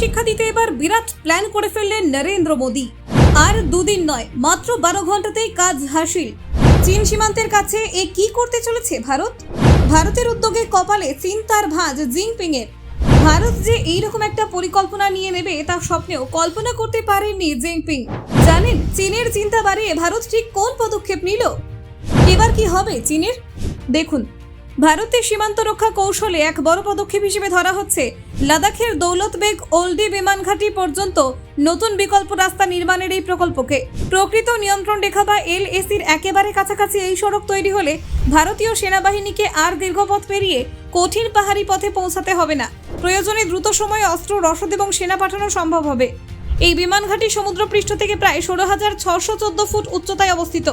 শিক্ষা দিতে এবার বিরাট প্ল্যান করে ফেললেন নরেন্দ্র মোদী। আর দুদিন নয়, মাত্র বারো ঘন্টাতেই কাজ হাসিল। চীন সীমান্তের কাছে এ কি করতে চলেছে ভারত? ভারতের উদ্যোগে কপালে চীন তার ভাঁজ জিনপিং এর ভারত যে এইরকম একটা পরিকল্পনা নিয়ে নেবে তা স্বপ্নেও কল্পনা করতে পারেননি জিনপিং। জানেন, চীনের চিন্তা বাড়িয়ে ভারত ঠিক কোন পদক্ষেপ নিল? এবার কি হবে চীনের? দেখুন ভারতের সীমান্ত রক্ষা কৌশলে এক বড় পদক্ষেপ হিসেবে ধরা হচ্ছে লাদাখের দৌলতবেগ ওল্ডি বিমান ঘাঁটি পর্যন্ত নতুন বিকল্প রাস্তা নির্মাণের এই প্রকল্পকে। প্রকৃত নিয়ন্ত্রণ রেখা বা এল এসির একেবারে কাছাকাছি এই সড়ক তৈরি হলে ভারতীয় সেনাবাহিনীকে আর দীর্ঘপথ পেরিয়ে কঠিন পাহাড়ি পথে পৌঁছাতে হবে না। প্রয়োজনে দ্রুত সময়ে অস্ত্র, রসদ এবং সেনা পাঠানো সম্ভব হবে। এই বিমানঘাটি সমুদ্রপৃষ্ঠ থেকে প্রায় ষোলো হাজার ছশো চোদ্দ ফুট উচ্চতায় অবস্থিত।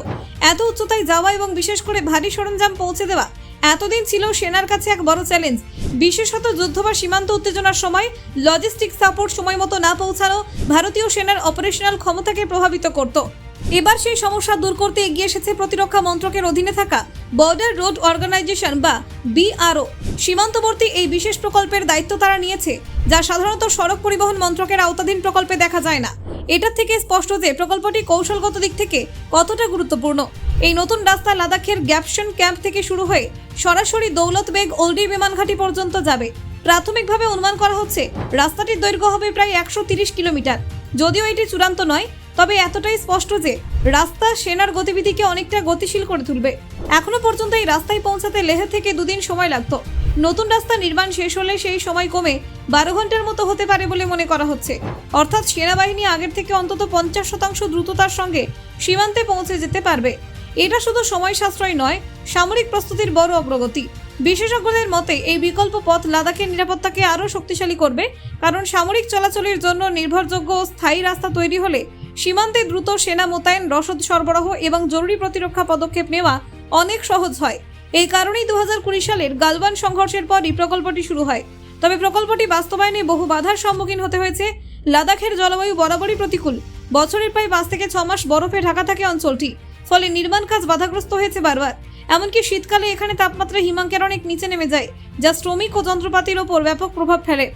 এত উচ্চতায় যাওয়া এবং বিশেষ করে ভারী সরঞ্জাম পৌঁছে দেওয়া এতদিন ছিল সেনার কাছে এক বড় চ্যালেঞ্জ বিশেষত যুদ্ধ বা সীমান্ত উত্তেজনার সময় লজিস্টিক সাপোর্ট সময় মতো না পৌঁছানো ভারতীয় সেনার অপারেশনাল ক্ষমতাকে প্রভাবিত করত। এবার সেই সমস্যা দূর করতে এগিয়ে এসেছে প্রতিরক্ষা মন্ত্রকের অধীনে থাকা বর্ডার রোড অর্গানাইজেশন বা বিআরও। সীমান্তবর্তী এই বিশেষ প্রকল্পের দায়িত্ব তারা নিয়েছে, যা সাধারণত সড়ক পরিবহন মন্ত্রকের আওতাধীন প্রকল্পে দেখা যায় না। এটা থেকে স্পষ্ট যে প্রকল্পটি কৌশলগত দিক থেকে কতটা গুরুত্বপূর্ণ। এই নতুন রাস্তা লাদাখের গ্যাপশন ক্যাম্প থেকে শুরু হয়ে সরাসরি দৌলত বেগ ওল্ডি বিমান ঘাঁটি পর্যন্ত যাবে। প্রাথমিকভাবে অনুমান করা হচ্ছে, রাস্তাটির দৈর্ঘ্য হবে প্রায় একশো কিলোমিটার। যদিও এটি চূড়ান্ত নয় তবে এতটাই স্পষ্ট যে রাস্তা সেনার গতিবিধিকে অনেকটা গতিশীল করে তুলবে। এখনও পর্যন্ত এই রাস্তায় পৌঁছাতে লেহ থেকে দুদিন সময় লাগতো। নতুন রাস্তা নির্মাণ শেষ হলে সেই সময় কমে বারো ঘণ্টার মতো হতে পারে বলে মনে করা হচ্ছে। অর্থাৎ সেনাবাহিনী আগের থেকে অন্তত পঞ্চাশ শতাংশ দ্রুততার সঙ্গে সীমান্তে পৌঁছে যেতে পারবে। এটা শুধু সময় সাশ্রয় নয়, সামরিক প্রস্তুতির বড় অগ্রগতি। বিশেষজ্ঞদের মতে, এই বিকল্প পথ লাদাখের নিরাপত্তাকে আরও শক্তিশালী করবে, কারণ সামরিক চলাচলের জন্য নির্ভরযোগ্য ও স্থায়ী রাস্তা তৈরি হলে সীমান্তে দ্রুত সেনা মোতায়েন, রসদ সরবরাহ এবং জরুরি প্রতিরক্ষা পদক্ষেপ নেওয়া অনেক সহজ হয়। এই কারণেই দু সালের গালবান সংঘর্ষের পর এই প্রকল্পটি শুরু হয়। তবে প্রকল্পটি বাস্তবায়নে বহু বাধার সম্মুখীন হতে হয়েছে। লাদাখের জলবায়ু বরাবরই প্রতিকূল। বছরের প্রায় পাঁচ থেকে ছ মাস বরফে ঢাকা থাকে অঞ্চলটি। ফলে নির্মাণ কাজ বাধাগ্রস্ত হয়েছে বারবার। এমনকি শীতকালে এখানে তাপমাত্রা হিমাঙ্কের অনেক নিচে নেমে যায়, যা শ্রমিক ও যন্ত্রপাতির ওপর ব্যাপক প্রভাব ফেলে।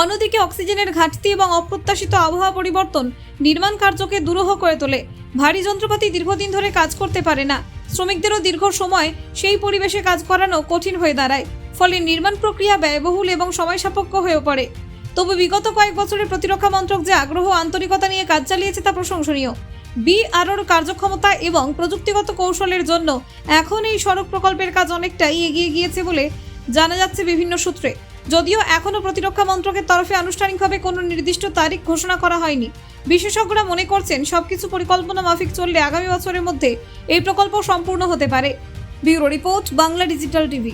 অন্যদিকে অক্সিজেনের ঘাটতি এবং অপ্রত্যাশিত আবহাওয়া পরিবর্তন নির্মাণ কার্যকে দুরূহ করে তোলে। ভারী যন্ত্রপাতি দীর্ঘদিন ধরে কাজ করতে পারে না। শ্রমিকদেরও দীর্ঘ সময় সেই পরিবেশে কাজ করানো কঠিন হয়ে দাঁড়ায়। ফলে নির্মাণ প্রক্রিয়া ব্যয়বহুল এবং সময় সাপেক্ষ হয়েও পড়ে। তবু বিগত কয়েক বছরে প্রতিরক্ষা মন্ত্রক যে আগ্রহ আন্তরিকতা নিয়ে কাজ চালিয়েছে তা প্রশংসনীয়। বিআরওর কার্যক্ষমতা এবং প্রযুক্তিগত কৌশলের জন্য এখন এই সড়ক প্রকল্পের কাজ অনেকটাই এগিয়ে গিয়েছে বলে জানা যাচ্ছে বিভিন্ন সূত্রে। যদিও এখনও প্রতিরক্ষা মন্ত্রকের তরফে আনুষ্ঠানিকভাবে কোনো নির্দিষ্ট তারিখ ঘোষণা করা হয়নি। বিশেষজ্ঞরা মনে করছেন সবকিছু পরিকল্পনা মাফিক চললে আগামী বছরের মধ্যে এই প্রকল্প সম্পূর্ণ হতে পারে। Bureau report, Bangla digital TV.